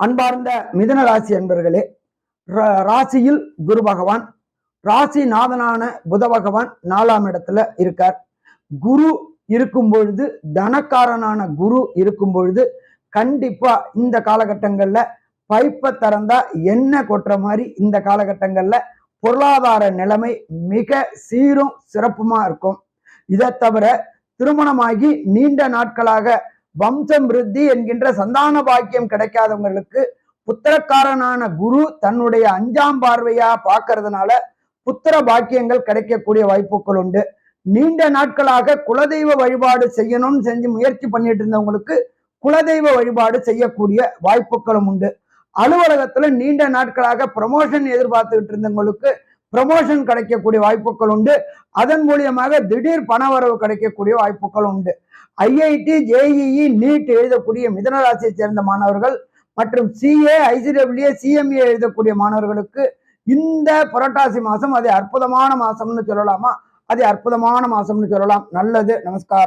அன்பார்ந்த மிதன ராசி அன்பர்களே ரா- ராசியில் குரு பகவான் ராசி நாதனான புத பகவான் நாலாம் இடத்துல இருக்கார். குரு இருக்கும் பொழுது தனக்காரனான குரு இருக்கும் பொழுது கண்டிப்பா இந்த காலகட்டங்கள்ல பைப்பை திறந்தா எண்ணெய் கொட்டுற மாதிரி இந்த காலகட்டங்கள்ல பொருளாதார நிலைமை மிக சீரும் சிறப்புமா இருக்கும். இதை தவிர திருமணமாகி நீண்ட நாட்களாக வம்சம் விருத்தி என்கின்ற சந்தான பாக்கியம் கிடைக்காதவங்களுக்கு புத்திரக்காரனான குரு தன்னுடைய அஞ்சாம் பார்வையா பார்க்கறதுனால புத்திர பாக்கியங்கள் கிடைக்கக்கூடிய வாய்ப்புகள் உண்டு. நீண்ட நாட்களாக குலதெய்வ வழிபாடு செய்யணும்னு செஞ்சு முயற்சி பண்ணிட்டு இருந்தவங்களுக்கு குலதெய்வ வழிபாடு செய்யக்கூடிய வாய்ப்புகளும் உண்டு. அலுவலகத்துல நீண்ட நாட்களாக ப்ரமோஷன் எதிர்பார்த்துக்கிட்டு இருந்தவங்களுக்கு ப்ரமோஷன் கிடைக்கக்கூடிய வாய்ப்புகள் உண்டு. அதன் மூலியமாக திடீர் பணவரவு கிடைக்கக்கூடிய வாய்ப்புகள் உண்டு. ஐஐடி ஜேஇஇ நீட் எழுதக்கூடிய மிதனராசியை சேர்ந்த மாணவர்கள் மற்றும் சிஏ ஐசிடபிள்யூ சிஎம்ஏ எழுதக்கூடிய மாணவர்களுக்கு இந்த புரட்டாசி மாதம் அது அற்புதமான மாதம்னு சொல்லலாமா? அது அற்புதமான மாதம்னு சொல்லலாம். நல்லது. நமஸ்காரம்.